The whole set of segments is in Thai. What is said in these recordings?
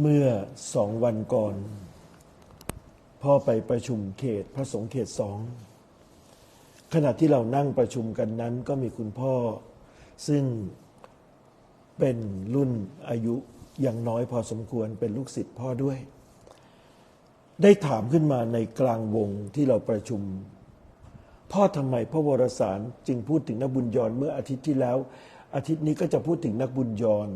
เมื่อสองวันก่อน พ่อไปประชุมเขตพระสงฆ์เขตสอง ขณะที่เรานั่งประชุมกันนั้นก็มีคุณพ่อ ซึ่งเป็นรุ่นอายุยังน้อยพอสมควรเป็นลูกศิษย์พ่อด้วย ได้ถามขึ้นมาในกลางวงที่เราประชุม พ่อทำไมพระวรสารจึงพูดถึงนักบุญยอนเมื่ออาทิตย์ที่แล้ว อาทิตย์นี้ก็จะพูดถึงนักบุญยอน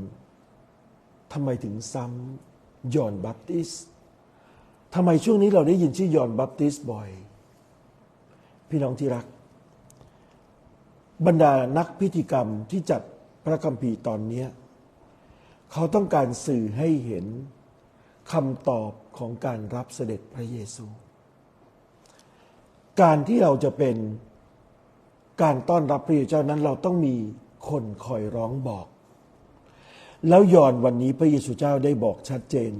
ทำไมถึงซ้ำยอนบัพติสทำไมช่วงนี้เราได้ยินชื่อยอนบัพติสบ่อย พี่น้องที่รัก บรรดานักพิธีกรรมที่จัดพระคัมภีร์ตอนนี้ เขาต้องการสื่อให้เห็นคำตอบของการรับเสด็จพระเยซู การที่เราจะเป็นการต้อนรับพระเยซูนั้นเราต้องมีคนคอยร้องบอก แล้วยอนวันนี้พระเยซูเจ้าได้บอกชัดเจน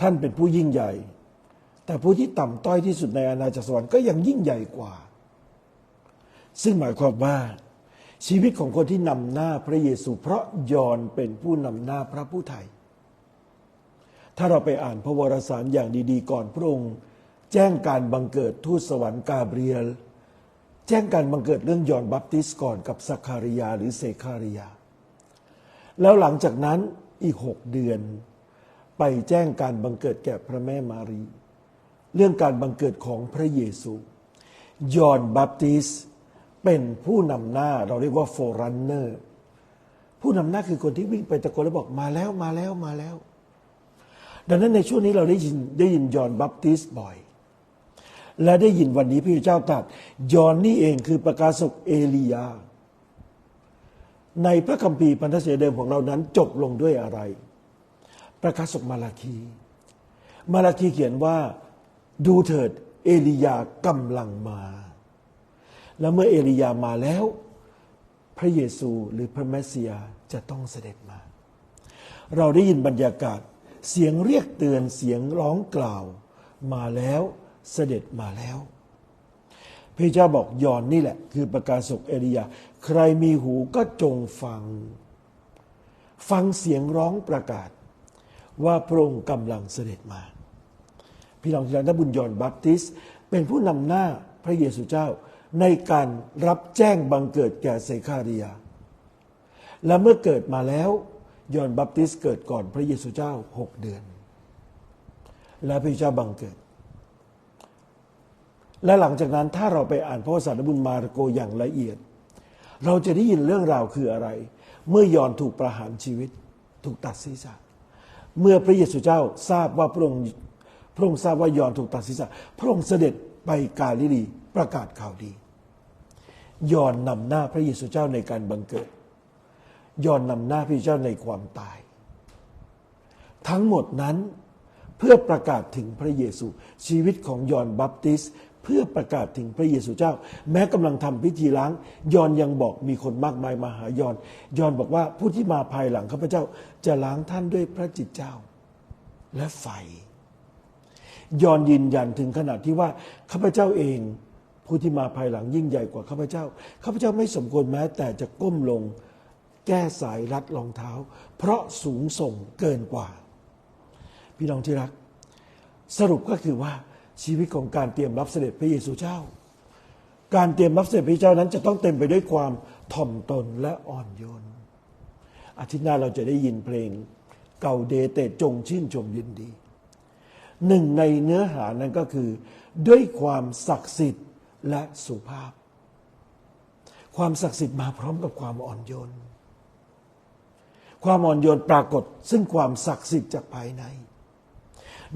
ท่านเป็นผู้ยิ่งใหญ่ แต่ผู้ที่ต่ำต้อยที่สุดในอาณาจักรสวรรค์ก็ยังยิ่งใหญ่กว่า ซึ่งหมายความว่า ชีวิตของคนที่นำหน้าพระเยซู เพราะยอนเป็นผู้นำหน้าพระผู้ไทย ถ้าเราไปอ่านพระวรสารอย่างดีๆ ก่อนพระองค์แจ้งการบังเกิดทูตสวรรค์กาเบรียล แจ้งการบังเกิดเรื่องยอนบัพติสก่อนกับสักคาริยาหรือเซคาริยา แล้วหลังจากนั้นอีกหกเดือน ไปแจ้งการบังเกิดแก่พระแม่มารี เรื่องการบังเกิดของพระเยซูยอนบัพติสเป็นผู้นำหน้าเราเรียกว่าโฟรันเนอร์ผู้นำหน้าคือคนที่วิ่งไปตะโกนแล้วบอกมาแล้วมาแล้วมาแล้ว ดังนั้นในช่วงนี้เราได้ยินได้ยินยอนบัพติสบ่อย และได้ยินวันนี้พระเจ้าตรัสยอนนี่เองคือประกาศกเอลียา ในพระคัมภีร์พันธสัญญาเดิมของเรานั้นจบลงด้วยอะไรประกาศกมาลาคี มาลาคีเขียนว่าดูเถิดเอลียากำลังมา แล้วเมื่อเอลียามาแล้ว พระเยซูหรือพระเมสสิยาจะต้องเสด็จมา เราได้ยินบรรยากาศเสียงเรียกเตือนเสียงร้องกล่าว มาแล้วเสด็จมาแล้วพระเจ้าบอกยอนนี่แหละ คือประกาศกเอลียา ใครมีหูก็จงฟัง ฟังเสียงร้องประกาศ ว่าพระองค์กำลังเสด็จมา พี่น้องที่รักท่านบุญยอนบัพติส เป็นผู้นำหน้าพระเยซูเจ้าในการรับแจ้งบังเกิดแก่เซคาริยา และเมื่อเกิดมาแล้วยอนบัพติสเกิดก่อนพระเยซูเจ้าหกเดือน และพระเจ้าบังเกิด และหลังจากนั้นถ้าเราไปอ่านพระวสารบุญมาระโกอย่างละเอียด เราจะได้ยินเรื่องราวคืออะไร เมื่อยอนถูกประหารชีวิต ถูกตัดศีรษะ เมื่อพระเยซูเจ้าทราบว่าพระองค์พระองค์ทราบว่ายอนถูกตัดศีรษะ พระองค์เสด็จไปกาลิลีประกาศข่าวดี ยอนนำหน้าพระเยซูเจ้าในการบังเกิด ยอนนำหน้าพระเยซูเจ้าในความตาย ทั้งหมดนั้นเพื่อประกาศถึงพระเยซู ชีวิตของยอนบัพติส เพื่อประกาศถึงพระเยซูเจ้า แม้กำลังทำพิธีล้าง ยอนยังบอกมีคนมากมายมาหายอน ยอนบอกว่าผู้ที่มาภายหลังข้าพเจ้าจะล้างท่านด้วยพระจิตเจ้า และไฟ ยอนยืนยันถึงขนาดที่ว่าข้าพเจ้าเองผู้ที่มาภายหลังยิ่งใหญ่กว่าข้าพเจ้าข้าพเจ้าไม่สมควรแม้ แต่จะก้มลงแก้สายรัดรองเท้า เพราะสูงส่งเกินกว่า พี่น้องที่รัก สรุปก็คือว่า ชีวิตของการเตรียมรับเสด็จพระเยซูเจ้า การเตรียมรับเสด็จพระเจ้านั้นจะต้องเต็มไปด้วยความถ่อมตนและอ่อนโยน อาทิตย์หน้าเราจะได้ยินเพลง เก่าเดเตจงชื่นชมยินดี หนึ่งในเนื้อหานั้นก็คือ ด้วยความศักดิ์สิทธิ์และสุภาพ ความศักดิ์สิทธิ์มาพร้อมกับความอ่อนโยน ความอ่อนโยนปรากฏซึ่งความศักดิ์สิทธิ์จากภายใน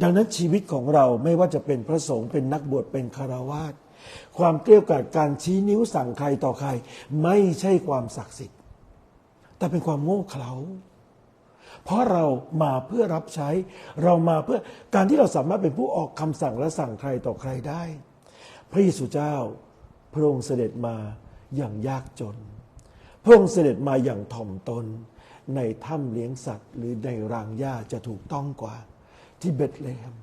ดังนั้นชีวิตของเราไม่ว่าจะเป็นพระสงฆ์เป็นนักบวชเป็นคารวาสความเกลี้ยกล่อมการชี้นิ้วสั่งใครต่อใคร ไม่ใช่ความศักดิ์สิทธิ์ แต่เป็นความโง่เขลาเพราะเรามาเพื่อรับใช้ เรามาเพื่อการที่เราสามารถเป็นผู้ออกคำสั่งและสั่งใครต่อใครได้ พระเยซูเจ้า พระองค์เสด็จมาอย่างยากจน พระองค์เสด็จมาอย่างถ่อมตน ในถ้ำเลี้ยงสัตว์ หรือในรางหญ้าจะถูกต้องกว่า ที่เบธเลเฮม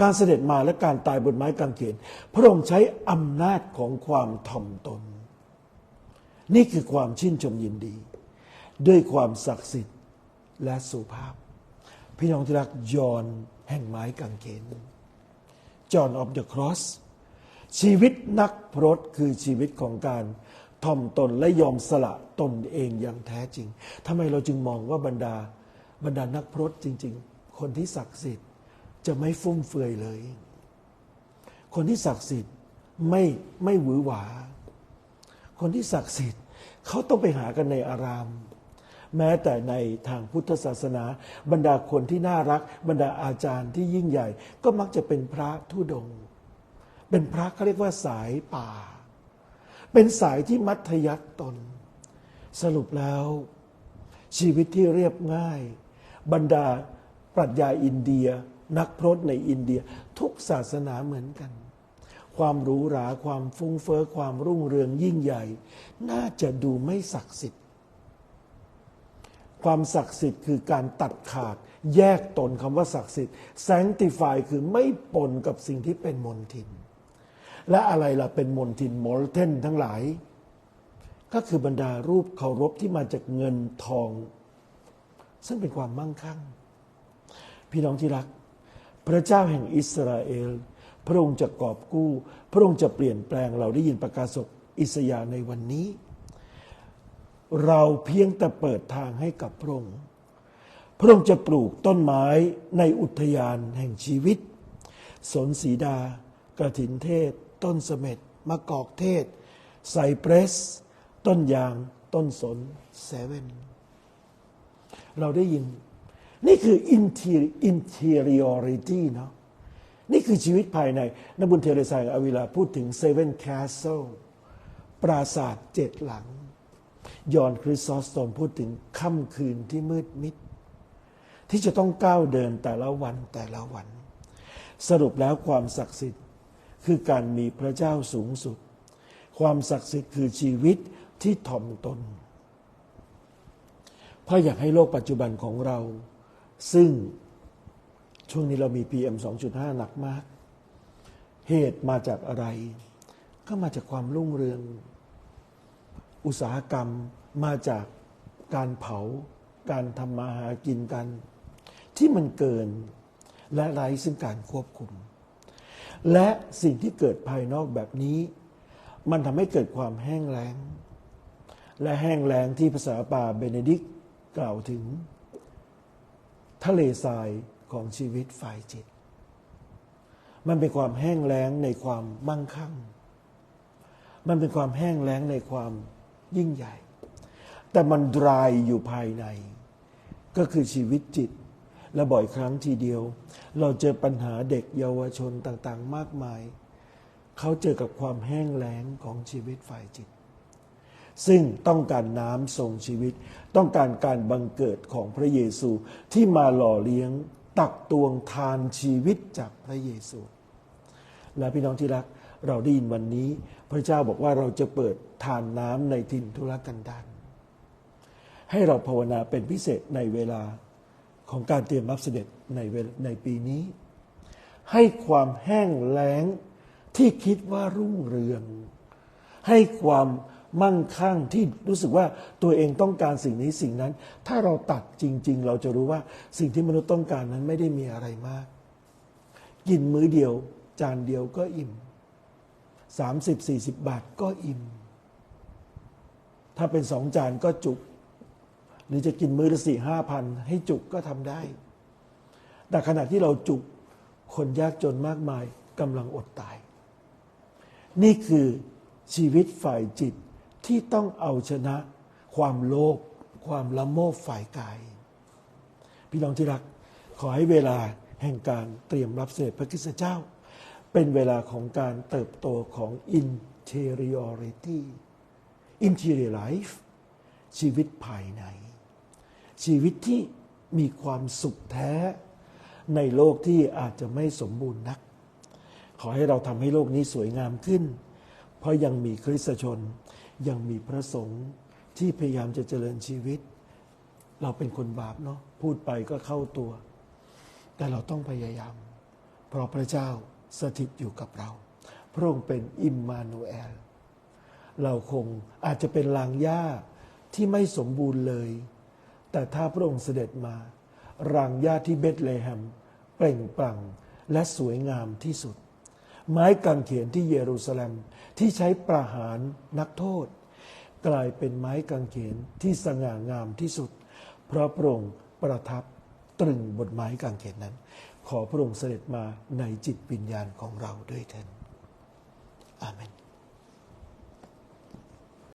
การเสด็จมาและการตายบนไม้กางเขน พระองค์ใช้อำนาจของความถ่อมตน นี่คือความชื่นชมยินดี ด้วยความศักดิ์สิทธิ์และสุภาพ พี่น้องที่รักยอนแห่งไม้กางเขนจอห์นออฟเดอะครอสชีวิตนักพรตคือชีวิตของการถ่อมตนและยอมสละตนเองอย่างแท้จริงทำไมเราจึงมองว่าบรรดาบรรดานักพรตจริง ๆ คนที่ศักดิ์สิทธิ์จะไม่ฟุ่มเฟือยเลย คนที่ศักดิ์สิทธิ์ไม่ไม่หวือหวา คนที่ศักดิ์สิทธิ์เขาต้องไปหากันในอาราม แม้แต่ในทางพุทธศาสนา บรรดาคนที่น่ารัก บรรดาอาจารย์ที่ยิ่งใหญ่ ก็มักจะเป็นพระทุดง เป็นพระเขาเรียกว่าสายป่า เป็นสายที่มัธยัติตน สรุปแล้ว ชีวิตที่เรียบง่าย บรรดา ปรัชญาอินเดีย นักพรตในอินเดีย ทุกศาสนาเหมือนกัน ความหรูหราความฟุ้งเฟอ้อความรุ่งเรืองยิ่งใหญ่ น่าจะดูไม่ศักดิ์สิทธิ์ ความศักดิ์สิทธิ์คือการตัดขาด แยกตนคำว่าศักดิ์สิทธิ์ sanctify คือไม่ปนกับสิ่งที่เป็นมนทิน และอะไรล่ะเป็นมนทินมอลเทนทั้งหลาย ก็คือบรรดารูปเคารพที่มาจากเงินทอง ซึ่งเป็นความมั่งคั่ง พี่น้องที่รัก พระเจ้าแห่งอิสราเอล พระองค์จะกอบกู้ พระองค์จะเปลี่ยนแปลงเราได้ยินประกาศกอิสยาในวันนี้ เราเพียงแต่เปิดทางให้กับพระองค์พระองค์จะปลูกต้นไม้ในอุทยานแห่งชีวิต สนสีดา กระถินเทศ ต้นเสม็ดมะกอกเทศ ไซเปรส ต้นยาง ต้นสนเซเว่นเราได้ยิน นี่คือ interiority เนาะนี่คือชีวิตภายในนบุญเทเรซายอวิลาพูดถึง seven castle ปราสาทเจ็ดหลัง ยอนคริสซอสโตมพูดถึงค่ำคืนที่มืดมิด ที่จะต้องก้าวเดินแต่ละวันแต่ละวัน สรุปแล้วความศักดิ์สิทธิ์คือการมีพระเจ้าสูงสุด ความศักดิ์สิทธิ์คือชีวิตที่ถ่อมตน เพราะอยากให้โลกปัจจุบันของเรา ซึ่งช่วงนี้เรามี PM 2.5 หนักมาก เหตุมาจากอะไร ก็มาจากความรุ่งเรือง อุตสาหกรรมมาจากการเผา การทำมาหากินกัน ที่มันเกินและไร้ซึ่งการควบคุม และสิ่งที่เกิดภายนอกแบบนี้ มันทำให้เกิดความแห้งแล้ง และแห้งแล้งที่ภาษาป่าเบเนดิก์กล่าวถึง ทะเลทรายของชีวิตฝ่ายจิต มันเป็นความแห้งแล้งในความมั่งคั่ง มันเป็นความแห้งแล้งในความยิ่งใหญ่ แต่มันดรายอยู่ภายใน ก็คือชีวิตจิต และบ่อยครั้งทีเดียว เราเจอปัญหาเด็กเยาวชนต่างๆ มากมาย เขาเจอกับความแห้งแล้งของชีวิตฝ่ายจิต ซึ่งต้องการน้ำทรงชีวิต ต้องการการบังเกิดของพระเยซูที่มาหล่อเลี้ยงตักตวงทานชีวิตจากพระเยซู และพี่น้องที่รักเราได้ยินวันนี้ พระเจ้าบอกว่าเราจะเปิดทานน้ำในถิ่นทุรกันดารให้เราภาวนาเป็นพิเศษในเวลาของการเตรียมรับเสด็จในในปีนี้ ให้ความแห้งแล้งที่คิดว่ารุ่งเรือง ให้ความ มั่งคั่งที่รู้สึกว่าตัวเองต้องการสิ่งนี้สิ่งนั้น ถ้าเราตัดจริง ๆ เราจะรู้ว่าสิ่งที่มนุษย์ต้องการนั้นไม่ได้มีอะไรมาก กินมื้อเดียว จานเดียวก็อิ่มสามสิบสี่สิบบาทก็อิ่ม ถ้าเป็นสองจานก็จุก หรือจะกินมื้อละสี่ห้าพันให้จุกก็ทำได้ แต่ขณะที่เราจุกคนยากจนมากมายกำลังอดตาย นี่คือชีวิตฝ่ายจิต ที่ต้องเอาชนะ ความโลภความละโมบฝ่ายกาย พี่น้องที่รัก ขอให้เวลาแห่งการเตรียมรับเสด็จพระคริสต์เจ้า เป็นเวลาของการเติบโตของ interiority interior life ชีวิตภายใน ชีวิตที่มีความสุขแท้ ในโลกที่อาจจะไม่สมบูรณ์นัก ขอให้เราทำให้โลกนี้สวยงามขึ้น เพราะยังมีคริสตชน ยังมีพระสงฆ์ที่พยายามจะเจริญชีวิต เราเป็นคนบาปเนาะพูดไปก็เข้าตัว แต่เราต้องพยายาม เพราะพระเจ้าสถิตอยู่กับเรา พระองค์เป็นอิมมานูเอลเราคงอาจจะเป็นลางหญ้าที่ไม่สมบูรณ์เลย แต่ถ้าพระองค์เสด็จมา รางหญ้าที่เบธเลเฮม เปล่งปลั่งและสวยงามที่สุด ไม้กางเขนที่เยรูซาเล็มที่ใช้ประหารนักโทษ กลายเป็นไม้กางเขนที่สง่างามที่สุด เพราะพระองค์ประทับตรึงบนไม้กางเขนนั้น ขอพระองค์เสด็จมาในจิตวิญญาณของเราด้วยเถิดอาเมน